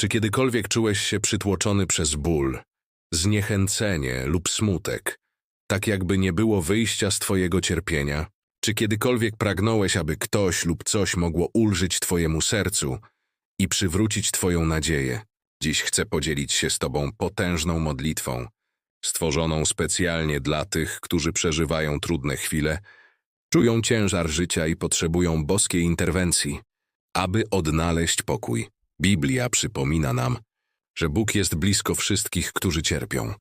Czy kiedykolwiek czułeś się przytłoczony przez ból, zniechęcenie lub smutek, tak jakby nie było wyjścia z twojego cierpienia? Czy kiedykolwiek pragnąłeś, aby ktoś lub coś mogło ulżyć twojemu sercu i przywrócić twoją nadzieję? Dziś chcę podzielić się z tobą potężną modlitwą, stworzoną specjalnie dla tych, którzy przeżywają trudne chwile, czują ciężar życia i potrzebują boskiej interwencji, aby odnaleźć pokój. Biblia przypomina nam, że Bóg jest blisko wszystkich, którzy cierpią.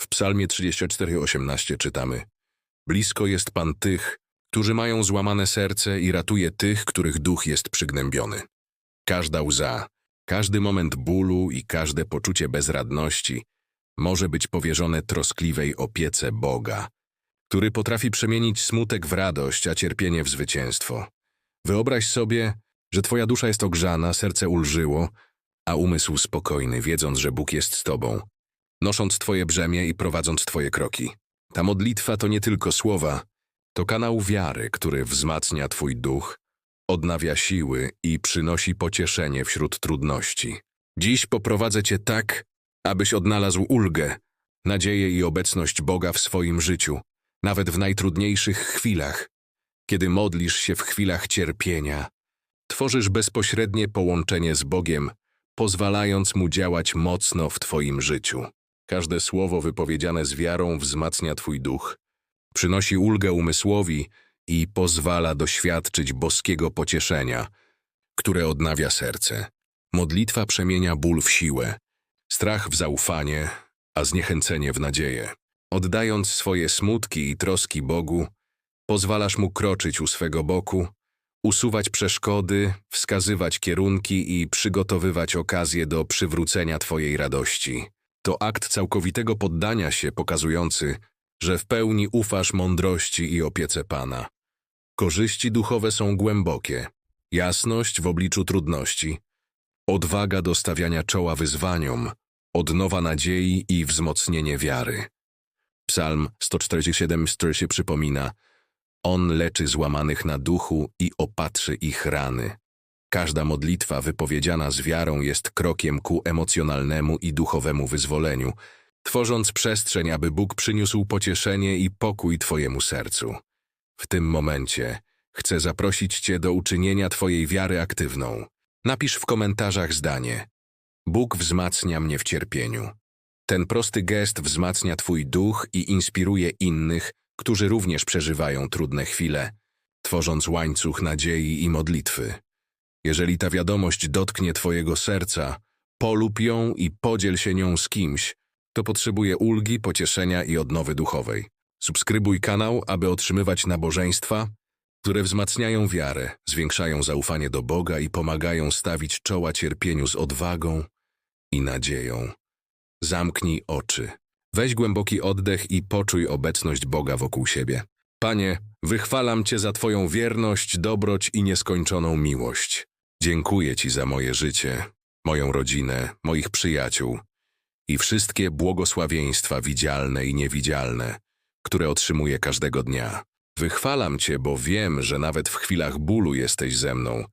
W Psalmie 34:18 czytamy: Blisko jest Pan tych, którzy mają złamane serce i ratuje tych, których duch jest przygnębiony. Każda łza, każdy moment bólu i każde poczucie bezradności może być powierzone troskliwej opiece Boga, który potrafi przemienić smutek w radość, a cierpienie w zwycięstwo. Wyobraź sobie, że twoja dusza jest ogrzana, serce ulżyło, a umysł spokojny, wiedząc, że Bóg jest z tobą, nosząc twoje brzemię i prowadząc twoje kroki. Ta modlitwa to nie tylko słowa, to kanał wiary, który wzmacnia twój duch, odnawia siły i przynosi pocieszenie wśród trudności. Dziś poprowadzę cię tak, abyś odnalazł ulgę, nadzieję i obecność Boga w swoim życiu, nawet w najtrudniejszych chwilach. Kiedy modlisz się w chwilach cierpienia, tworzysz bezpośrednie połączenie z Bogiem, pozwalając Mu działać mocno w Twoim życiu. Każde słowo wypowiedziane z wiarą wzmacnia Twój duch, przynosi ulgę umysłowi i pozwala doświadczyć boskiego pocieszenia, które odnawia serce. Modlitwa przemienia ból w siłę, strach w zaufanie, a zniechęcenie w nadzieję. Oddając swoje smutki i troski Bogu, pozwalasz Mu kroczyć u swego boku, usuwać przeszkody, wskazywać kierunki i przygotowywać okazje do przywrócenia Twojej radości. To akt całkowitego poddania się pokazujący, że w pełni ufasz mądrości i opiece Pana. Korzyści duchowe są głębokie, jasność w obliczu trudności, odwaga do stawiania czoła wyzwaniom, odnowa nadziei i wzmocnienie wiary. Psalm 147 się przypomina On leczy złamanych na duchu i opatrzy ich rany. Każda modlitwa wypowiedziana z wiarą jest krokiem ku emocjonalnemu i duchowemu wyzwoleniu, tworząc przestrzeń, aby Bóg przyniósł pocieszenie i pokój Twojemu sercu. W tym momencie chcę zaprosić Cię do uczynienia Twojej wiary aktywną. Napisz w komentarzach zdanie. Bóg wzmacnia mnie w cierpieniu. Ten prosty gest wzmacnia Twój duch i inspiruje innych, którzy również przeżywają trudne chwile, tworząc łańcuch nadziei i modlitwy. Jeżeli ta wiadomość dotknie Twojego serca, polub ją i podziel się nią z kimś, kto potrzebuje ulgi, pocieszenia i odnowy duchowej. Subskrybuj kanał, aby otrzymywać nabożeństwa, które wzmacniają wiarę, zwiększają zaufanie do Boga i pomagają stawić czoła cierpieniu z odwagą i nadzieją. Zamknij oczy. Weź głęboki oddech i poczuj obecność Boga wokół siebie. Panie, wychwalam Cię za Twoją wierność, dobroć i nieskończoną miłość. Dziękuję Ci za moje życie, moją rodzinę, moich przyjaciół i wszystkie błogosławieństwa widzialne i niewidzialne, które otrzymuję każdego dnia. Wychwalam Cię, bo wiem, że nawet w chwilach bólu jesteś ze mną,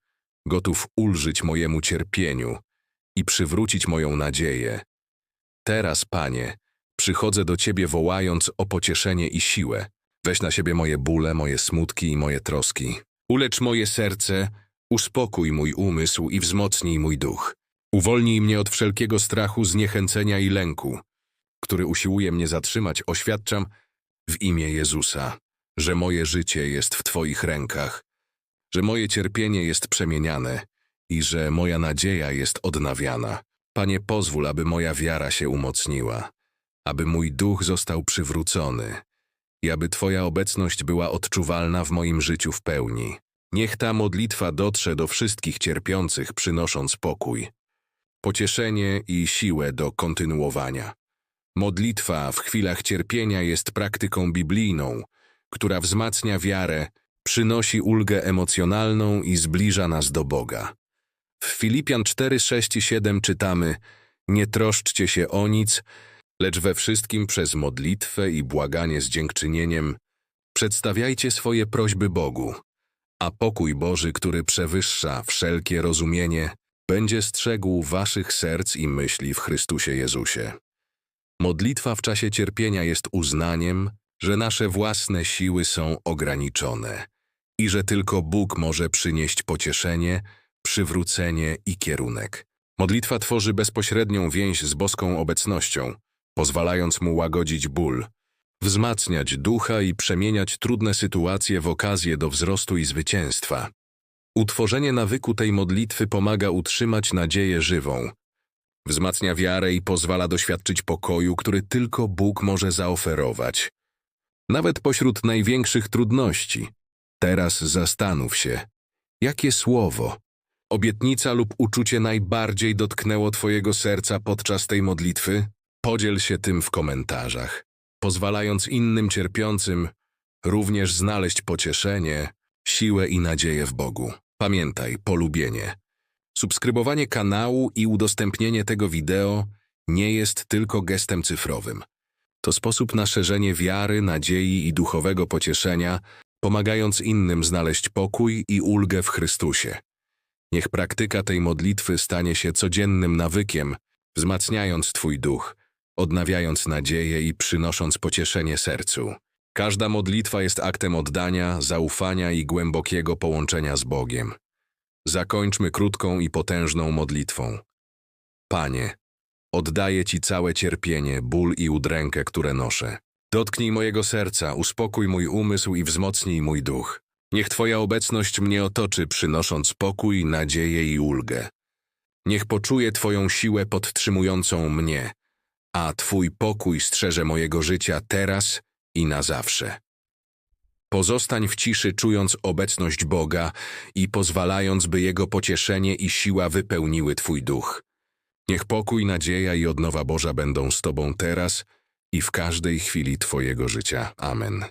gotów ulżyć mojemu cierpieniu i przywrócić moją nadzieję. Teraz, Panie, przychodzę do Ciebie wołając o pocieszenie i siłę. Weź na siebie moje bóle, moje smutki i moje troski. Ulecz moje serce, uspokój mój umysł i wzmocnij mój duch. Uwolnij mnie od wszelkiego strachu, zniechęcenia i lęku, który usiłuje mnie zatrzymać. Oświadczam w imię Jezusa, że moje życie jest w Twoich rękach, że moje cierpienie jest przemieniane i że moja nadzieja jest odnawiana. Panie, pozwól, aby moja wiara się umocniła, aby mój duch został przywrócony i aby Twoja obecność była odczuwalna w moim życiu w pełni. Niech ta modlitwa dotrze do wszystkich cierpiących, przynosząc pokój, pocieszenie i siłę do kontynuowania. Modlitwa w chwilach cierpienia jest praktyką biblijną, która wzmacnia wiarę, przynosi ulgę emocjonalną i zbliża nas do Boga. W Filipian 4, 6 i 7 czytamy Nie troszczcie się o nic, lecz we wszystkim przez modlitwę i błaganie z dziękczynieniem przedstawiajcie swoje prośby Bogu, a pokój Boży, który przewyższa wszelkie rozumienie, będzie strzegł waszych serc i myśli w Chrystusie Jezusie. Modlitwa w czasie cierpienia jest uznaniem, że nasze własne siły są ograniczone i że tylko Bóg może przynieść pocieszenie, przywrócenie i kierunek. Modlitwa tworzy bezpośrednią więź z boską obecnością, pozwalając mu łagodzić ból, wzmacniać ducha i przemieniać trudne sytuacje w okazję do wzrostu i zwycięstwa. Utworzenie nawyku tej modlitwy pomaga utrzymać nadzieję żywą, wzmacnia wiarę i pozwala doświadczyć pokoju, który tylko Bóg może zaoferować. Nawet pośród największych trudności. Teraz zastanów się, jakie słowo, obietnica lub uczucie najbardziej dotknęło Twojego serca podczas tej modlitwy? Podziel się tym w komentarzach, pozwalając innym cierpiącym również znaleźć pocieszenie, siłę i nadzieję w Bogu. Pamiętaj, polubienie. Subskrybowanie kanału i udostępnienie tego wideo nie jest tylko gestem cyfrowym. To sposób na szerzenie wiary, nadziei i duchowego pocieszenia, pomagając innym znaleźć pokój i ulgę w Chrystusie. Niech praktyka tej modlitwy stanie się codziennym nawykiem, wzmacniając Twój duch, odnawiając nadzieję i przynosząc pocieszenie sercu. Każda modlitwa jest aktem oddania, zaufania i głębokiego połączenia z Bogiem. Zakończmy krótką i potężną modlitwą. Panie, oddaję Ci całe cierpienie, ból i udrękę, które noszę. Dotknij mojego serca, uspokój mój umysł i wzmocnij mój duch. Niech Twoja obecność mnie otoczy, przynosząc pokój, nadzieję i ulgę. Niech poczuję Twoją siłę podtrzymującą mnie, a Twój pokój strzeże mojego życia teraz i na zawsze. Pozostań w ciszy, czując obecność Boga i pozwalając, by Jego pocieszenie i siła wypełniły Twój duch. Niech pokój, nadzieja i odnowa Boża będą z Tobą teraz i w każdej chwili Twojego życia. Amen.